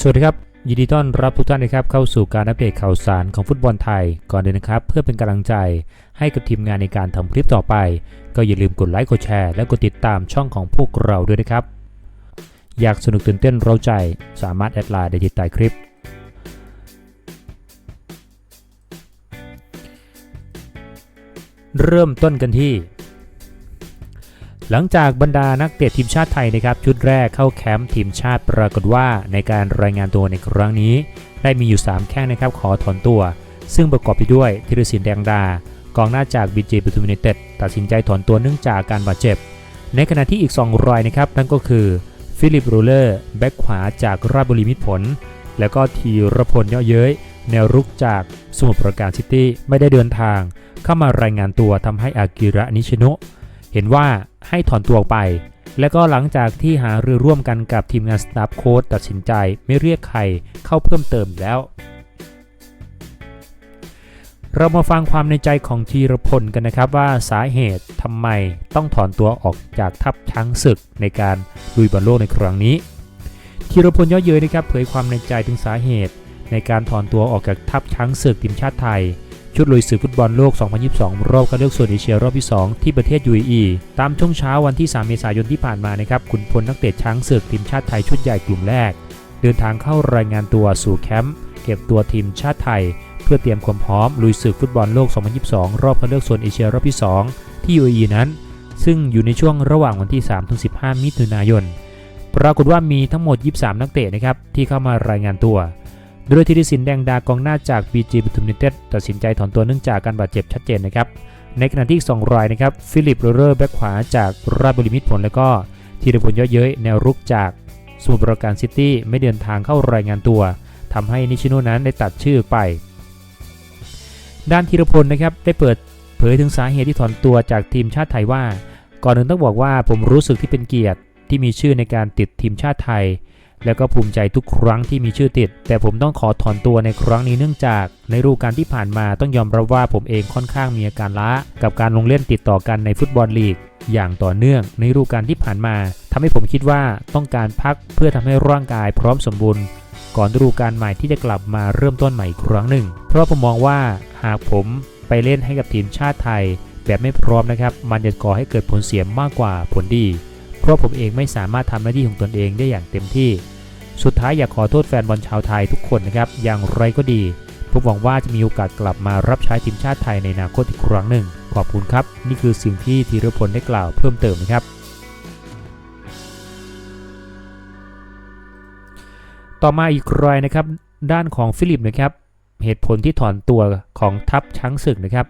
สวัสดีครับ ยินดีต้อนรับทุกท่านนะครับเข้าสู่การอัปเดตข่าวสารของฟุตบอลไทยก่อนอื่นะครับ เพื่อเป็นกำลังใจให้กับทีมงานในการทำคลิปต่อไป ก็อย่าลืมกดไลค์กดแชร์และกดติดตามช่องของพวกเราด้วยนะครับ อยากสนุกตื่นเต้นเราใจ สามารถแอดไลน์ได้ที่ใต้คลิป เริ่มต้นกันที่ หลังจากบรรดานักเตะทีมชาติไทยนะครับชุดแรกเข้าแคมป์ทีมชาติปรากฏว่าในการรายงานตัวในครั้งนี้ ได้มีอยู่ 3 แข้งนะครับขอถอนตัว ซึ่งประกอบไปด้วยธีรศิลป์แดงดากองหน้าจากบีเจปทุมยูไนเต็ดตัดสินใจถอนตัวเนื่องจากการบาดเจ็บ ในขณะที่อีก 2 รายนะครับนั่นก็คือฟิลิปโรเลอร์แบ็กขวาจากราชบุรีมิตรผล แล้วก็ธีรพลเยาะเย้ยแนวรุกจากสมุทรปราการซิตี้ไม่ได้เดินทาง เข้ามารายงานตัวทำให้อากิระนิชิโนะ เห็นว่าให้ถอนตัวออกไป และก็หลังจากที่หารือร่วมกันกับทีมงานสตาฟโค้ดตัดสินใจไม่เรียกใครเข้าเพิ่มเติมแล้ว เรามาฟังความในใจของธีรพลกันนะครับว่าสาเหตุทำไมต้องถอนตัวออกจากทัพช้างศึกในการลุยบอลโลกในครั้งนี้ธีรพลย่อเย้ยนะครับเผยความในใจถึงสาเหตุในการถอนตัวออกจากทัพช้างศึกทีมชาติไทย ชุดลุยศึกฟุตบอลโลก 2022 รอบคัดเลือกโซนเอเชียรอบที่ 2 ที่ประเทศ UAE ตามช่วงเช้าวันที่ 3 เมษายนที่ผ่านมานะครับขุนพลนักเตะช้างศึกทีมชาติไทยชุดใหญ่กลุ่มแรก เดินทางเข้ารายงานตัวสู่แคมป์เก็บตัวทีมชาติไทย เพื่อเตรียมความพร้อมลุยศึกฟุตบอลโลก 2022 รอบคัดเลือกโซนเอเชียรอบที่ 2 ที่ UAE นั้น ซึ่งอยู่ในช่วงระหว่างวันที่ 3-15 มิถุนายน ปรากฏว่ามีทั้งหมด 23 นักเตะนะครับที่เข้ามารายงานตัว โดยธีรศิลป์แดงดากองหน้าจาก BG ปทุมยูไนเต็ดตัดสินใจถอนตัวเนื่องจากการบาดเจ็บชัดเจนนะครับ ในขณะที่อีก2รายนะครับ ฟิลิปโรเลอร์แบ็กขวาจากราชบุรีมิตรผล แล้วก็ธีรพลเยอะเย้ยแนวรุกจากสมุทรปราการซิตี้ไม่เดินทางเข้ารายงานตัวทำให้นิชิโนนั้นได้ตัดชื่อไป ด้านธีรพลนะครับได้เปิดเผยถึงสาเหตุที่ถอนตัวจากทีมชาติไทยว่า ก่อนอื่นต้องบอกว่าผมรู้สึกที่เป็นเกียรติที่มีชื่อในการติดทีมชาติไทย แล้วก็ภูมิใจทุกครั้งที่มีชื่อติด แต่ผมต้องขอถอนตัวในครั้งนี้เนื่องจาก ในฤดูกาลที่ผ่านมาต้องยอมรับว่าผมเองค่อนข้างมีอาการล้ากับการลงเล่นติดต่อกันในฟุตบอลลีก อย่างต่อเนื่องในฤดูกาลที่ผ่านมาทำให้ผมคิดว่าต้องการพักเพื่อทำให้ร่างกายพร้อมสมบูรณ์ ก่อนฤดูกาลใหม่ที่จะกลับมาเริ่มต้นใหม่อีกครั้งหนึ่ง เพราะผมมองว่าหากผมไปเล่นให้กับทีมชาติไทย แบบไม่พร้อมนะครับ มันจะก่อให้เกิดผลเสียมากกว่าผลดี เพราะผมเองไม่สามารถทำหน้าที่ของตนเองได้อย่างเต็มที่ สุดท้ายอยากขอโทษแฟนบอลชาวไทยทุกคนนะครับ อย่างไรก็ดี ผมหวังว่าจะมีโอกาสกลับมารับใช้ทีมชาติไทยในอนาคตอีกครั้งหนึ่ง ขอบคุณครับ นี่คือสิ่งที่ธีรพลได้กล่าวเพิ่มเติมนะครับ ต่อมาอีกรายนะครับ ด้านของฟิลิปนะครับ เหตุผลที่ถอนตัวของทัพช้างศึกนะครับ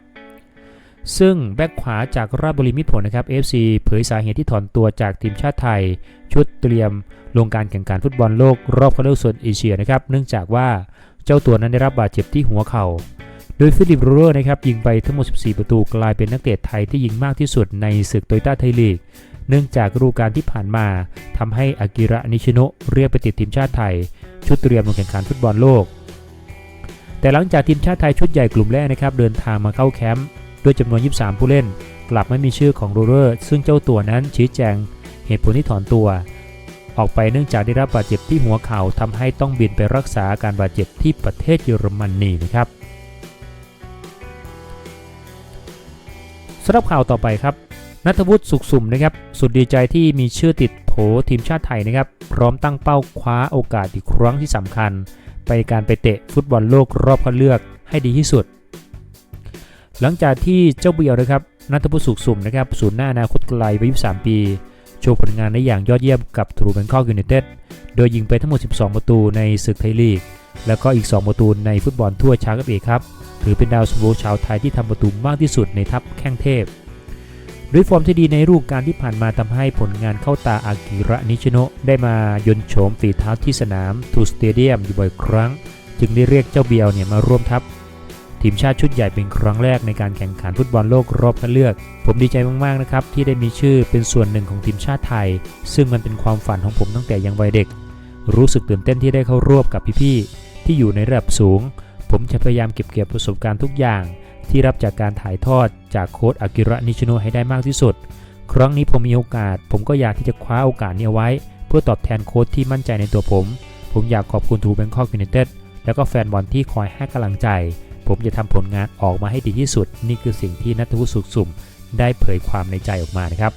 ซึ่งแบ็กขวาจากราชบุรีมิตรผลนะครับ FC เผยสาเหตุที่ถอนตัวจากทีมชาติไทย ชุดเตรียมลงการแข่งขันฟุตบอลโลกรอบคัดเลือกโซนเอเชียนะครับเนื่องจากว่าเจ้าตัวนั้นได้รับบาดเจ็บที่หัวเขา่า โดยฟิลิปโรเลอร์นะครับยิงไปทั้งหมด 14 ประตูกลายเป็นนักเตะไทยที่ยิงมากที่สุดในศึกโตโยต้าไทยลีกเนื่องจากฤดูกาลที่ผ่านมาทำให้อากิระนิชิโนะเรียกไปติดทีมชาติไทย ชุดเตรียมลงแข่งขันฟุตบอลโลก แต่หลังจากทีมชาติไทยชุดใหญ่กลุ่มแรกนะครับเดินทางมาเข้าแคมป์ ด้วยจำนวน 23 ผู้เล่น กลับไม่มีชื่อของโรเลอร์ซึ่งเจ้าตัวนั้นชี้แจงเหตุผลที่ถอนตัว ออกไปเนื่องจากได้รับบาดเจ็บที่หัวเข่าทำให้ต้องบินไปรักษาการบาดเจ็บที่ประเทศเยอรมนีนะครับสำหรับข่าวต่อไปครับนัทวุฒิสุขสุ่มนะครับสุดดีใจที่มีชื่อติดโผทีมชาติไทยนะครับ พร้อมตั้งเป้าคว้าโอกาสอีกครั้งที่สำคัญ ไปการไปเตะฟุตบอลโลกรอบคัดเลือกให้ดีที่สุด หลังจากที่เจ้าเบียวนะครับนัทวุสุขสุ่มนะครับศูนย์หน้าอนาคตไกลวัย23 ปี โชว์ผลงานได้อย่างยอดเยี่ยมกับทรูแบงคอกยูไนเต็ดโดยยิงไปทั้งหมด 12 ประตูในศึกไทยลีก แล้วก็อีก 2 ประตูในฟุตบอลทั่วช้างกับเอกครับถือเป็นดาวซันโวชาวไทยที่ทำประตูมากที่สุดในทัพแข้งเทพด้วยฟอร์มที่ดีในรูปการที่ผ่านมาทำให้ผลงานเข้าตาอากิระนิชโนะได้มายนโฉมฝีเท้าที่สนามทูสเตเดียมอยู่บ่อยครั้ง จึงได้เรียกเจ้าเบียวเนี่ยมาร่วมทัพ ทีมชาติชุดใหญ่เป็นครั้งแรกในการแข่งขันฟุตบอลโลกรอบคัดเลือก ผมดีใจมากๆนะครับที่ได้มีชื่อเป็นส่วนหนึ่งของทีมชาติไทย ซึ่งมันเป็นความฝันของผมตั้งแต่ยังวัยเด็ก รู้สึกตื่นเต้นที่ได้เข้าร่วมกับพี่ๆที่อยู่ในระดับสูง ผมจะพยายามเก็บเกี่ยวประสบการณ์ทุกอย่าง ที่รับจากการถ่ายทอดจากโค้ชอากิระนิชิโนให้ได้มากที่สุด ครั้งนี้ผมมีโอกาส ผมก็อยากที่จะคว้าโอกาสนี้ไว้ เพื่อตอบแทนโค้ชที่มั่นใจในตัวผม ผมอยากขอบคุณทูแบงคอกยู n นเต็ดแล้วก็แฟนบอลที่คอยให้กำลังใจ ผมจะทำผลงานออกมาให้ดีที่สุด นี่คือสิ่งที่นัทวุฒิสุขสุ่มได้เผยความในใจออกมานะครับ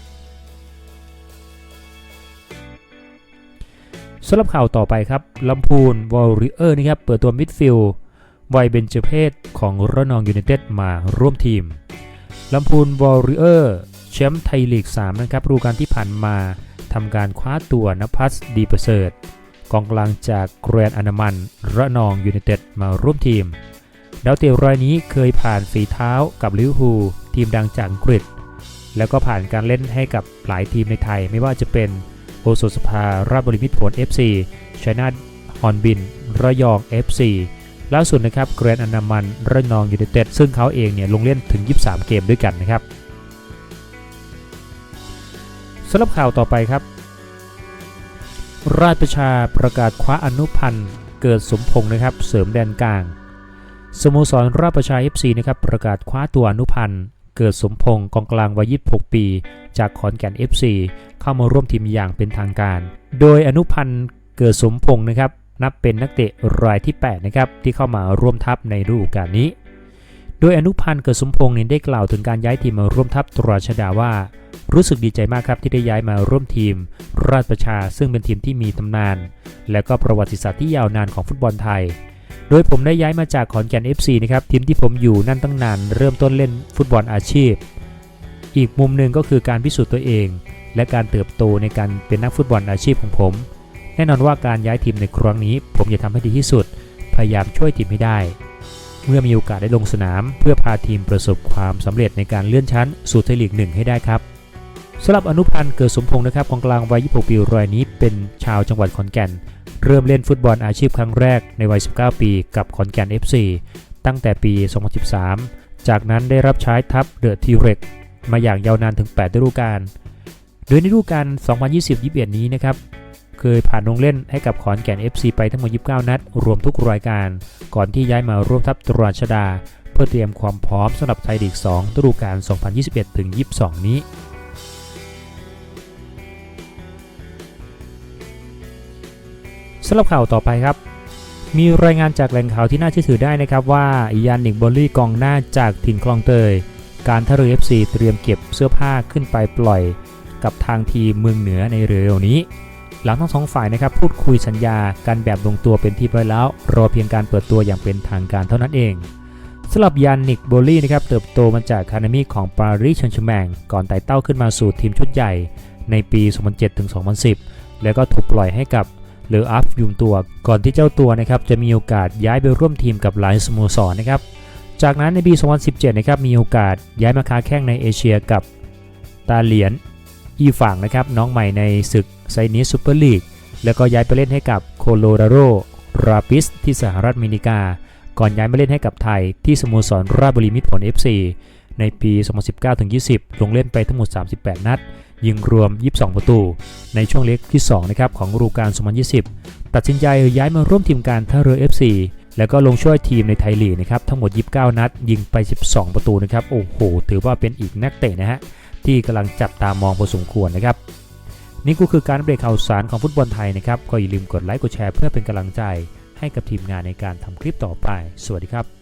สำหรับข่าวต่อไปครับลำพูนวอลริเออร์นะครับเปิดตัวมิดฟิลด์วัยเบญจเพศของระนองยู n นเต็ดมาร่วมทีมลำพูนวอลริเออร์แชมป์ไทยลีก 3 นะครับฤดูกาลที่ผ่านมาทำการคว้าตัวนภัสดีประเสริฐกองกลางจากแกรนอนามันระนองยู n นเต็ดมาร่วมทีม ดาวเตะรายนี้เคยผ่านฝีเท้ากับลิเวอร์พูลทีมดังจากอังกฤษ แล้วก็ผ่านการเล่นให้กับหลายทีมในไทย ไม่ว่าจะเป็นโอโซสภาราชบริมิตรผล FC ชัยนาทฮอนบิน ระยอง FC ล่าสุดนะครับแกรนอนามันระนองยู n นเต็ดซึ่งเขาเองเนี่ยลงเล่นถึง 23 เกมด้วยกันนะครับสำหรับข่าวต่อไปครับ ราชประชาประกาศคว้าอนุพันธ์เกิดสมพงษ์นะครับ เสริมแดนกลาง สโมสรราชประชา FC นะครับประกาศคว้าตัวอนุพันธ์ เกิดสมพงษ์กองกลางวัย 26 ปี จากขอนแก่น FC เข้ามาร่วมทีมอย่างเป็นทางการ โดยอนุพันธ์เกิดสมพงษ์นะครับนับเป็นนักเตะรายที่ 8 นะครับที่เข้ามาร่วมทัพในฤดูกาลนี้ โดยอนุพันธ์เกิดสมพงษ์เนี่ยได้กล่าวถึงการย้ายทีมมาร่วมทัพตราชดาว่า รู้สึกดีใจมากครับที่ได้ย้ายมาร่วมทีม ราชประชาซึ่งเป็นทีมที่มีตำนาน และก็ประวัติศาสตร์ที่ยาวนานของฟุตบอลไทย โดยผมได้ย้ายมาจากขอนแก่น FC นะครับทีมที่ผมอยู่นั่นตั้งนานเริ่มต้นเล่นฟุตบอลอาชีพ อีกมุมหนึ่งก็คือการพิสูจน์ตัวเอง และการเติบโตในการเป็นนักฟุตบอลอาชีพของผม แน่นอนว่าการย้ายทีมในครั้งนี้ ผมจะทำให้ดีที่สุด พยายามช่วยทีมให้ได้ เมื่อมีโอกาสได้ลงสนาม เพื่อพาทีมประสบความสำเร็จในการเลื่อนชั้นสู่ไทยลีกหนึ่งให้ได้ครับ สำหรับอนุพันธ์เกิดสมพงษ์นะครับกองกลางวัย 26 ปีรายนี้เป็นชาวจังหวัดขอนแก่น เริ่มเล่นฟุตบอลอาชีพครั้งแรกในวัย 19 ปีกับขอนแก่น FC ตั้งแต่ปี 2013 จากนั้นได้รับใช้ทัพเดอะทีเร็กมาอย่างยาวนานถึง 8 ฤดูกาล โดยในฤดูกาล 2020-21 นี้นะครับ เคยผ่านลงเล่นให้กับขอนแก่น FC ไปทั้งหมด 29 นัด รวมทุกรายการ ก่อนที่ย้ายมาร่วมทัพตราชดา เพื่อเตรียมความพร้อมสำหรับไทยลีก 2 ฤดูกาล 2021-22 นี้ สำหรับข่าวต่อไปครับ มีรายงานจากแหล่งข่าวที่น่าเชื่อถือได้นะครับว่ายานิกบอลลี่กองหน้าจากถิ่นคลองเตย การท่าเรือ FC เตรียมเก็บเสื้อผ้าขึ้นไปปล่อย กับทางทีมเมืองเหนือในเร็วนี้ หลังทั้งสองฝ่ายนะครับพูดคุยสัญญาการแบบลงตัวเป็นที่เรียบร้อยแล้ว รอเพียงการเปิดตัวอย่างเป็นทางการเท่านั้นเองสำหรับยานนิกโบลลี่นะครับเติบโตมาจากคานามีของปารีสแชงต์แชร์แมงก่อนไต่เต้าขึ้นมาสู่ทีมชุดใหญ่ในปี 2007-2010 แล้วก็ถูกปล่อยให้กับ เลออัฟยุมตัว ก่อนที่เจ้าตัวนะครับจะมีโอกาสย้ายไปร่วมทีมกับหลายสโมสรนะครับ จากนั้นในปี 2017 นะครับมีโอกาสย้ายมาค้าแข้งในเอเชียกับตาเหลียนอีฝั่งนะครับน้องใหม่ในศึกไซนิสซูเปอร์ลีกแล้วก็ย้ายไปเล่นให้กับโคโลราโดราปิสที่สหรัฐอเมริกา ก่อนย้ายมาเล่นให้กับไทย ที่สโมสรราชบุรีมิตรผล FC ในปี 2019-20 ลงเล่นไปทั้งหมด 38 นัด ยิงรวม 22 ประตู ในช่วงเล็กที่2นะครับของฤดูกาล 2020 ตัดสินใจย้ายมาร่วมทีมการท่าเรือ FC แล้วก็ลงช่วยทีมในไทยลีกนะครับทั้งหมด 29 นัด ยิงไป 12 ประตูนะครับโอ้โห ถือว่าเป็นอีกนักเตะนะฮะที่กำลังจับตามองพอสมควรนะครับนี่ก็คือการอัปเดตข่าวสารของฟุตบอลไทยนะครับก็อย่าลืมกดไลค์กดแชร์เพื่อเป็นกำลังใจให้กับทีมงานในการทำคลิปต่อไป สวัสดีครับ